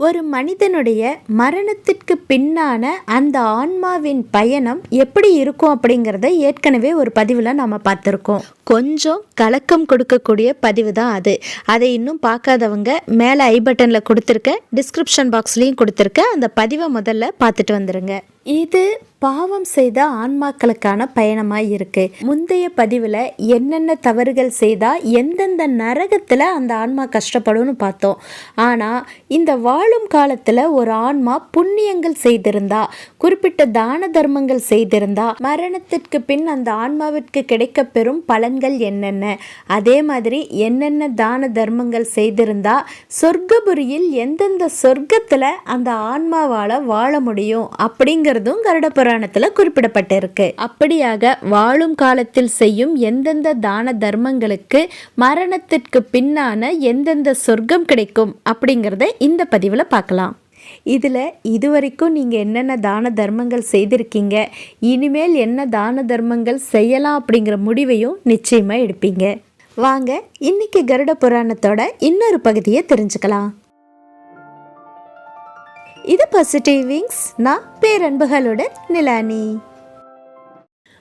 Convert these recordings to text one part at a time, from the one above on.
ஒரு மனிதனுடைய மரணத்திற்கு பின்னான அந்த ஆன்மாவின் பயணம் எப்படி இருக்கும் அப்படிங்கிறத ஏற்கனவே ஒரு பதிவில் நாம் பார்த்துருக்கோம். கொஞ்சம் கலக்கம் கொடுக்கக்கூடிய பதிவு தான் அது. அதை இன்னும் பார்க்காதவங்க மேலே ஐ பட்டனில் கொடுத்துருக்க டிஸ்கிரிப்ஷன் பாக்ஸ்லேயும் கொடுத்துருக்க அந்த பதிவை முதல்ல பார்த்துட்டு வந்துடுங்க இது பாவம் செய்த ஆன்மாக்களுக்கான பயணமாக இருக்கு. முந்தைய பதிவில் என்னென்ன தவறுகள் செய்தால் எந்தெந்த நரகத்தில் அந்த ஆன்மா கஷ்டப்படும்னு பார்த்தோம். ஆனால் இந்த வாழும் காலத்தில் ஒரு ஆன்மா புண்ணியங்கள் செய்திருந்தா குறிப்பிட்ட தான தர்மங்கள் செய்திருந்தா மரணத்திற்கு பின் அந்த ஆன்மாவிற்கு கிடைக்க பெறும் பலன்கள் என்னென்ன? அதே மாதிரி என்னென்ன தான தர்மங்கள் செய்திருந்தா சொர்க்கபுரியில் எந்தெந்த சொர்க்கத்தில் அந்த ஆன்மாவால் வாழ முடியும்? அப்படிங்கிற அப்படிங்கிறதும் கருட புராணத்தில் குறிப்பிடப்பட்டிருக்கு. அப்படியாக வாழும் காலத்தில் செய்யும் எந்தெந்த தான தர்மங்களுக்கு மரணத்திற்கு பின்னான எந்தெந்த சொர்க்கம் கிடைக்கும் அப்படிங்கிறத இந்த பதிவில் பார்க்கலாம். இதில் இதுவரைக்கும் நீங்கள் என்னென்ன தான தர்மங்கள் செய்திருக்கீங்க இனிமேல் என்ன தான தர்மங்கள் செய்யலாம் அப்படிங்கிற முடிவையும் நிச்சயமாக எடுப்பீங்க. வாங்க இன்னைக்கு கருட புராணத்தோட இன்னொரு பகுதியை தெரிஞ்சுக்கலாம். இது பாசிட்டிவ் விங்ஸ் நான் பேரன்புகளுடன் நிலானி.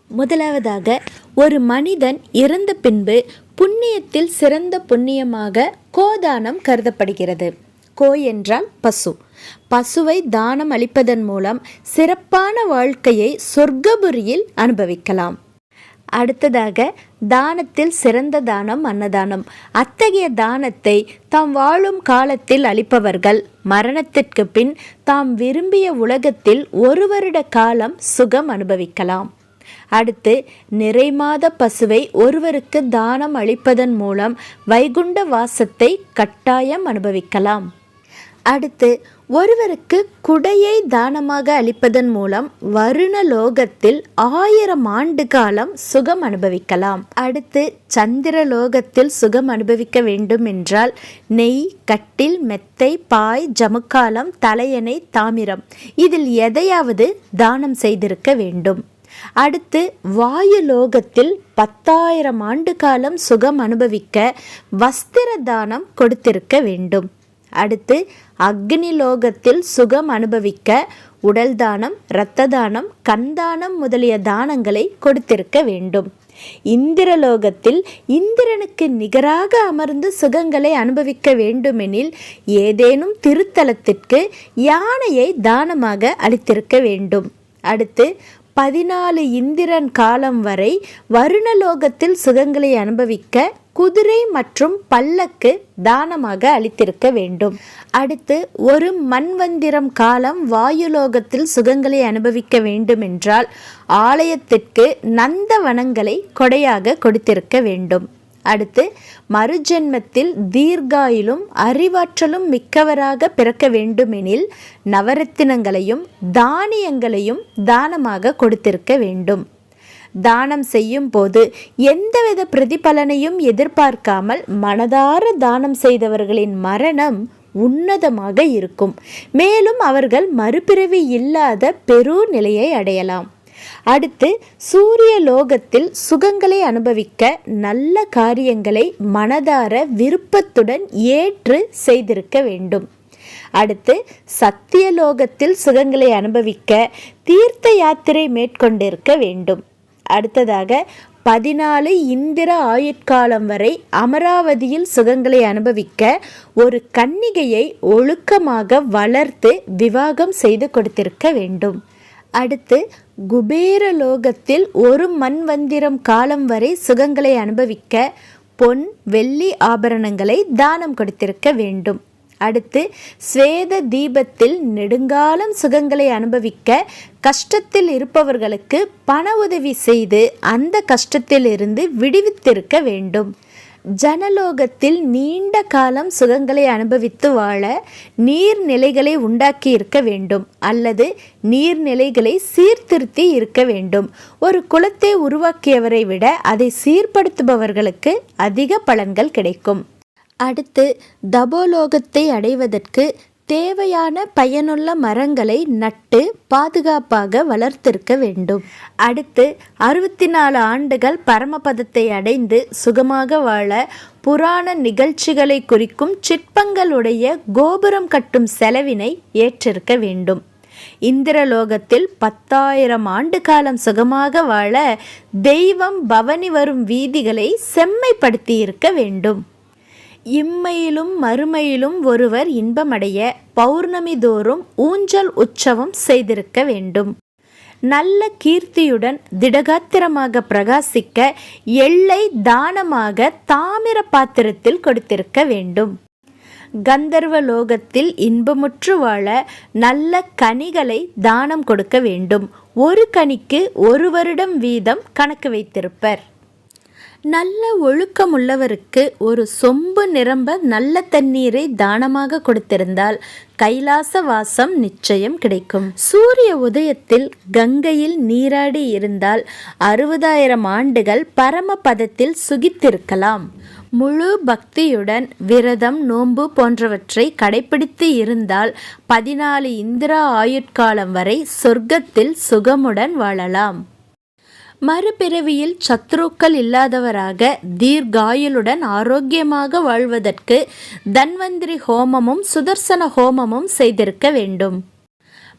முதலாவதாக ஒரு மனிதன் இறந்த பின்பு புண்ணியத்தில் சிறந்த புண்ணியமாக கோதானம் கருதப்படுகிறது. கோ என்றால் பசு. பசுவை தானம் அளிப்பதன் மூலம் சிறப்பான வாழ்க்கையை சொர்க்கபுரியில் அனுபவிக்கலாம். அடுத்ததாக தானத்தில் சிறந்த தானம் அன்னதானம். அத்தகைய தானத்தை தாம் வாழும் காலத்தில் அளிப்பவர்கள் மரணத்திற்கு பின் தாம் விரும்பிய உலகத்தில் ஒரு வருட காலம் சுகம் அனுபவிக்கலாம். அடுத்து நிறைமாத பசுவை ஒருவருக்கு தானம் அளிப்பதன் மூலம் வைகுண்ட வாசத்தை கட்டாயம் அனுபவிக்கலாம். அடுத்து ஒருவருக்கு குடையை தானமாக அளிப்பதன் மூலம் வருண லோகத்தில் ஆயிரம் ஆண்டு காலம் சுகம் அனுபவிக்கலாம். அடுத்து சந்திர லோகத்தில் சுகம் அனுபவிக்க வேண்டும் என்றால் நெய் கட்டில் மெத்தை பாய் ஜமுக்காலம் தலையணை தாமிரம் இதில் எதையாவது தானம் செய்திருக்க வேண்டும். அடுத்து வாயு லோகத்தில் பத்தாயிரம் ஆண்டு காலம் சுகம் அனுபவிக்க வஸ்திர தானம் கொடுத்திருக்க வேண்டும். அடுத்து அக்னி லோகத்தில் சுகம் அனுபவிக்க உடல் தானம் இரத்த தானம் கண்தானம் முதலிய தானங்களை கொடுத்திருக்க வேண்டும். இந்திரலோகத்தில் இந்திரனுக்கு நிகராக அமர்ந்து சுகங்களை அனுபவிக்க வேண்டுமெனில் ஏதேனும் திருத்தலத்திற்கு யானையை தானமாக அளித்திருக்க வேண்டும். அடுத்து பதினாலு இந்திரன் காலம் வரை வருணலோகத்தில் சுகங்களை அனுபவிக்க குதிரை மற்றும் பல்லக்கு தானமாக அளித்திருக்க வேண்டும். அடுத்து ஒரு மண்வந்திரம் காலம் வாயுலோகத்தில் சுகங்களை அனுபவிக்க வேண்டுமென்றால் ஆலயத்திற்கு நந்தவனங்களை கொடையாக கொடுத்திருக்க வேண்டும். அடுத்து மறுஜென்மத்தில் தீர்காயிலும் அறிவாற்றலும் மிக்கவராக பிறக்க வேண்டுமெனில் நவரத்தினங்களையும் தானியங்களையும் தானமாக கொடுத்திருக்க வேண்டும். தானம் செய்யும் போது எந்தவித பிரதிபலனையும் எதிர்பார்க்காமல் மனதார தானம் செய்தவர்களின் மரணம் உன்னதமாக இருக்கும். மேலும் அவர்கள் மறுபிறவி இல்லாத பெரு நிலையை அடையலாம். அடுத்து சூரிய லோகத்தில் சுகங்களை அனுபவிக்க நல்ல காரியங்களை மனதார விருப்பத்துடன் ஏற்று செய்திருக்க வேண்டும். அடுத்து சத்தியலோகத்தில் சுகங்களை அனுபவிக்க தீர்த்த யாத்திரை மேற்கொண்டிருக்க வேண்டும். அடுத்ததாக பதினாலு இந்திர ஆயுட்காலம் வரை அமராவதியில் சுகங்களை அனுபவிக்க ஒரு கன்னிகையை ஒழுக்கமாக வளர்த்து விவாகம் செய்து கொடுத்திருக்க வேண்டும். அடுத்து குபேரலோகத்தில் ஒரு மண்வந்திரம் காலம் வரை சுகங்களை அனுபவிக்க பொன் வெள்ளி ஆபரணங்களை தானம் கொடுத்திருக்க வேண்டும். அடுத்து ஸ்வேத தீபத்தில் நெடுங்காலம் சுகங்களை அனுபவிக்க கஷ்டத்தில் இருப்பவர்களுக்கு பண உதவி செய்து அந்த கஷ்டத்திலிருந்து விடுவித்திருக்க வேண்டும். ஜனலோகத்தில் நீண்ட காலம் சுகங்களை அனுபவித்து வாழ நீர்நிலைகளை உண்டாக்கி இருக்க வேண்டும் அல்லது நீர்நிலைகளை சீர்திருத்தி இருக்க வேண்டும். ஒரு குளத்தை உருவாக்கியவரை விட அதை சீர்படுத்துபவர்களுக்கு அதிக பலன்கள் கிடைக்கும். அடுத்து தபோலோகத்தை அடைவதற்கு தேவையான பயனுள்ள மரங்களை நட்டு பாதுகாப்பாக வளர்த்திருக்க வேண்டும். அடுத்து அறுபத்தி நாலு ஆண்டுகள் பரமபதத்தை அடைந்து சுகமாக வாழ புராண நிகழ்ச்சிகளை குறிக்கும் சிற்பங்களுடைய கோபுரம் கட்டும் செலவினை ஏற்றிருக்க வேண்டும். இந்திரலோகத்தில் பத்தாயிரம் ஆண்டு காலம் சுகமாக வாழ தெய்வம் பவனி வரும் வீதிகளை செம்மைப்படுத்தியிருக்க வேண்டும். இம்மையிலும் மறுமையிலும் ஒருவர் இன்பமடைய பௌர்ணமி தோறும் ஊஞ்சல் உற்சவம் செய்திருக்க வேண்டும். நல்ல கீர்த்தியுடன் திடகாத்திரமாக பிரகாசிக்க எல்லை தானமாக தாமிர பாத்திரத்தில் கொடுத்திருக்க வேண்டும். கந்தர்வ லோகத்தில் இன்பமுற்று வாழ நல்ல கனிகளை தானம் கொடுக்க வேண்டும். ஒரு கனிக்கு ஒரு வருடம் வீதம் கணக்கு வைத்திருப்பர். நல்ல ஒழுக்கமுள்ளவருக்கு ஒரு சொம்பு நிரம்ப நல்ல தண்ணீரை தானமாக கொடுத்திருந்தால் கைலாச வாசம் நிச்சயம் கிடைக்கும். சூரிய உதயத்தில் கங்கையில் நீராடி இருந்தால் அறுபதாயிரம் ஆண்டுகள் பரமபதத்தில் சுகித்திருக்கலாம். முழு பக்தியுடன் விரதம் நோன்பு போன்றவற்றை கடைபிடித்து இருந்தால் பதினாலு இந்திரா ஆயுட்காலம் வரை சொர்க்கத்தில் சுகமுடன் வாழலாம். மறுபிறவியில் சத்ருக்கள் இல்லாதவராக தீர்காயுளுடன் ஆரோக்கியமாக வாழ்வதற்கு தன்வந்திரி ஹோமமும் சுதர்சன ஹோமமும் செய்திருக்க வேண்டும்.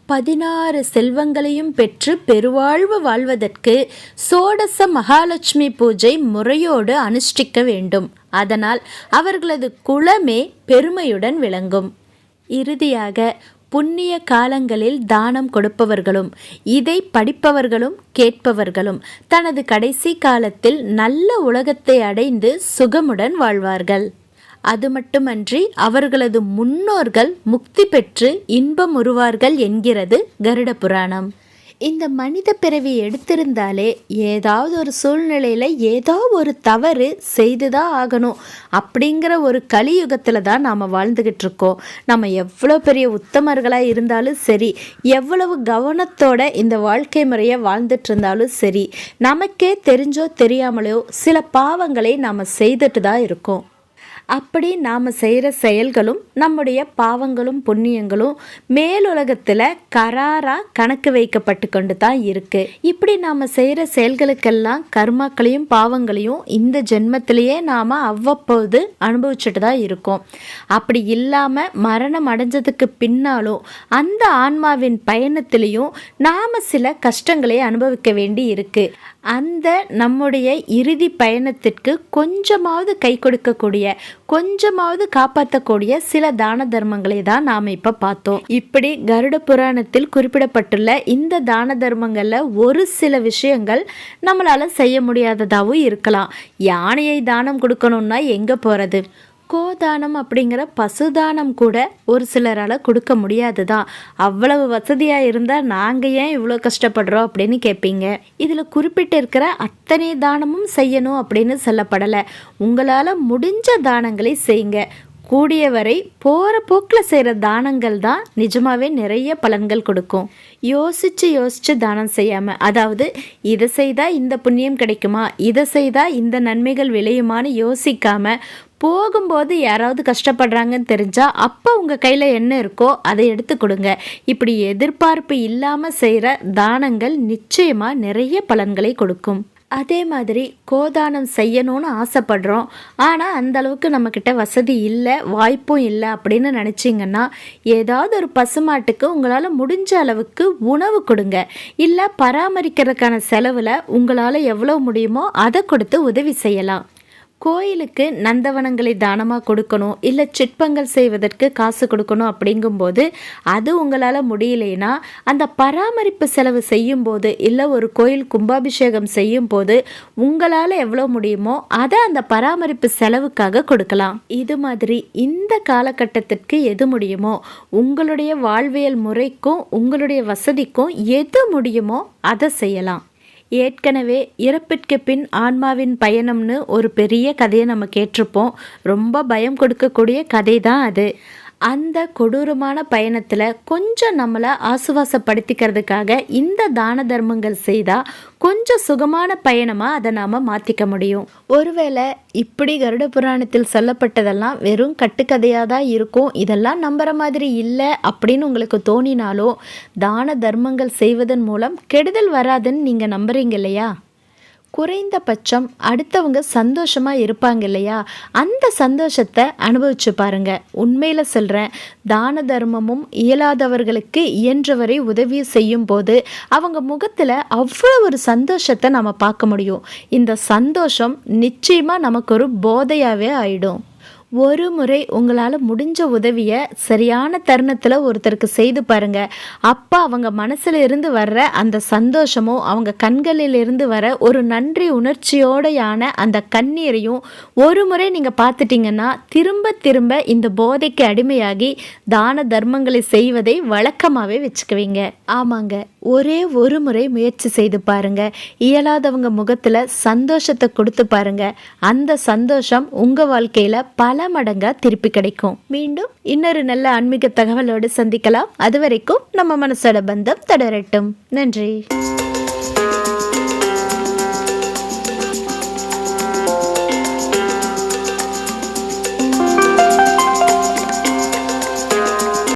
பதினாறு செல்வங்களையும் பெற்று பெருவாழ்வு வாழ்வதற்கு சோடச மகாலட்சுமி பூஜை முறையோடு அனுஷ்டிக்க வேண்டும். அதனால் அவர்களது குலமே பெருமையுடன் விளங்கும். இறுதியாக புண்ணிய காலங்களில் தானம் கொடுப்பவர்களும் இதை படிப்பவர்களும் கேட்பவர்களும் தனது கடைசி காலத்தில் நல்ல உலகத்தை அடைந்து சுகமுடன் வாழ்வார்கள். அது மட்டுமன்றி அவர்களது முன்னோர்கள் முக்தி பெற்று இன்பம் உருவார்கள் என்கிறது கருட புராணம் இந்த மனித பிறவி எடுத்திருந்தாலே ஏதாவது ஒரு சூழ்நிலையில் ஏதோ ஒரு தவறு செய்து தான் ஆகணும். அப்படிங்கிற ஒரு கலியுகத்தில் தான் நாம் வாழ்ந்துக்கிட்டு இருக்கோம். நம்ம எவ்வளோ பெரிய உத்தமர்களாக இருந்தாலும் சரி எவ்வளவு கவனத்தோட இந்த வாழ்க்கை முறையை வாழ்ந்துட்டு இருந்தாலும் சரி நமக்கே தெரிஞ்சோ தெரியாமலையோ சில பாவங்களை நாம் செய்துட்டு தான் இருக்கோம். அப்படி நாம் செய்கிற செயல்களும் நம்முடைய பாவங்களும் புண்ணியங்களும் மேலுலகத்தில் கராராக கணக்கு வைக்கப்பட்டு கொண்டு தான் இருக்குது இப்படி நாம் செய்கிற செயல்களுக்கெல்லாம் கர்மாக்களையும் பாவங்களையும் இந்த ஜென்மத்திலேயே நாம் அவ்வப்போது அனுபவிச்சுட்டு தான் இருக்கோம். அப்படி இல்லாமல் மரணம் அடைஞ்சதுக்கு பின்னாலும் அந்த ஆன்மாவின் பயணத்திலையும் நாம் சில கஷ்டங்களை அனுபவிக்க வேண்டி இருக்குது அந்த நம்முடைய இறுதி பயணத்திற்கு கொஞ்சமாவது கை கொடுக்கக்கூடிய கொஞ்சமாவது காப்பாற்றக்கூடிய சில தான தர்மங்களை தான் நாம் இப்போ பார்த்தோம். இப்படி கருட புராணத்தில் குறிப்பிடப்பட்டுள்ள இந்த தான தர்மங்களில் ஒரு சில விஷயங்கள் நம்மளால் செய்ய முடியாததாகவும் இருக்கலாம். யானையை தானம் கொடுக்கணும்னா எங்கே போகிறது கோதானம் அப்படிங்கிற பசுதானம் கூட ஒரு சிலரால் கொடுக்க முடியாது தான் அவ்வளவு வசதியாக இருந்தால் நாங்கள் ஏன் இவ்வளோ கஷ்டப்படுறோம் அப்படின்னு கேட்பீங்க இதில் குறிப்பிட்டு இருக்கிற அத்தனை தானமும் செய்யணும் அப்படின்னு சொல்லப்படலை. உங்களால் முடிஞ்ச தானங்களை செய்யுங்க. கூடியவரை போகிற போக்கில் செய்கிற தானங்கள் தான் நிஜமாகவே நிறைய பலன்கள் கொடுக்கும். யோசித்து யோசித்து தானம் செய்யாமல் அதாவது இதை செய்தால் இந்த புண்ணியம் கிடைக்குமா இதை செய்தால் இந்த நன்மைகள் விளையுமான்னு யோசிக்காமல் போகும்போது யாராவது கஷ்டப்படுறாங்கன்னு தெரிஞ்சால் அப்போ உங்கள் கையில் என்ன இருக்கோ அதை எடுத்து கொடுங்க. இப்படி எதிர்பார்ப்பு இல்லாமல் செய்கிற தானங்கள் நிச்சயமாக நிறைய பலன்களை கொடுக்கும். அதே மாதிரி கோதானம் செய்யணும்னு ஆசைப்படுறோம். ஆனால் அந்த அளவுக்கு நம்மக்கிட்ட வசதி இல்லை வாய்ப்பும் இல்லை அப்படின்னு நினச்சிங்கன்னா ஏதாவது ஒரு பசுமாட்டுக்கு உங்களால் முடிஞ்ச அளவுக்கு உணவு கொடுங்க. இல்லை பராமரிக்கிறதுக்கான செலவில் உங்களால் எவ்வளோ முடியுமோ அதை கொடுத்து உதவி செய்யலாம். கோயிலுக்கு நந்தவனங்களை தானமாக கொடுக்கணும்? இல்லை சிற்பங்கள் செய்வதற்கு காசு கொடுக்கணும் அப்படிங்கும்போது அது உங்களால் முடியலைன்னா அந்த பராமரிப்பு செலவு செய்யும்போது இல்லை ஒரு கோயில் கும்பாபிஷேகம் செய்யும் போது உங்களால் எவ்வளோ முடியுமோ அதை அந்த பராமரிப்பு செலவுக்காக கொடுக்கலாம். இது மாதிரி இந்த காலகட்டத்திற்கு எது முடியுமோ உங்களுடைய வாழ்வியல் முறைக்கும் உங்களுடைய வசதிக்கும் எது முடியுமோ அதை செய்யலாம். ஏற்கனவே இறப்பிற்கு பின் ஆன்மாவின் பயணம்னு ஒரு பெரிய கதையை நம்ம கேட்டிருப்போம். ரொம்ப பயம் கொடுக்கக்கூடிய கதை தான் அது. அந்த கொடூரமான பயணத்தில் கொஞ்சம் நம்மளை ஆசுவாசப்படுத்திக்கிறதுக்காக இந்த தான தர்மங்கள் செய்தால் கொஞ்சம் சுகமான பயணமாக அதை நாம் மாற்றிக்க முடியும். ஒருவேளை இப்படி கருட புராணத்தில் சொல்லப்பட்டதெல்லாம் வெறும் கட்டுக்கதையாக தான் இருக்கும். இதெல்லாம் நம்புகிற மாதிரி இல்லை அப்படின்னு உங்களுக்கு தோணினாலோ தான தர்மங்கள் செய்வதன் மூலம் கெடுதல் வராதுன்னு நீங்கள் நம்புறீங்க இல்லையா? குறைந்தபட்சம் அடுத்தவங்க சந்தோஷமாக இருப்பாங்க இல்லையா? அந்த சந்தோஷத்தை அனுபவிச்சு பாருங்க. உண்மையில் சொல்கிறேன் தான தர்மமும் இயலாதவர்களுக்கு இயன்றவரை உதவி செய்யும் போது அவங்க முகத்தில் அவ்வளோ ஒரு சந்தோஷத்தை நம்ம பார்க்க முடியும். இந்த சந்தோஷம் நிச்சயமாக நமக்கு ஒரு போதையாகவே ஆயிடும். ஒரு முறை உங்களால் முடிஞ்ச உதவியை சரியான தருணத்தில் ஒருத்தருக்கு செய்து பாருங்க. அப்போ அவங்க மனசுல இருந்து வர்ற அந்த சந்தோஷமும் அவங்க கண்களிலிருந்து வர ஒரு நன்றி உணர்ச்சியோடையான அந்த கண்ணீரையும் ஒரு முறை நீங்கள் பார்த்துட்டீங்கன்னா திரும்ப திரும்ப இந்த போதைக்கு அடிமையாகி தான தர்மங்களை செய்வதை வழக்கமாகவே வச்சுக்குவீங்க. ஆமாங்க. ஒரே ஒரு முறை முயற்சி செய்து பாருங்க. இயலாதவங்க முகத்தில் சந்தோஷத்தை கொடுத்து பாருங்க. அந்த சந்தோஷம் உங்கள் வாழ்க்கையில் பல மடங்கா திருப்பி கிடைக்கும். மீண்டும் இன்னொரு நல்ல ஆன்மீக தகவலோடு சந்திக்கலாம். அது வரைக்கும் நம்ம மனசோட பந்தம் தொடரட்டும். நன்றி.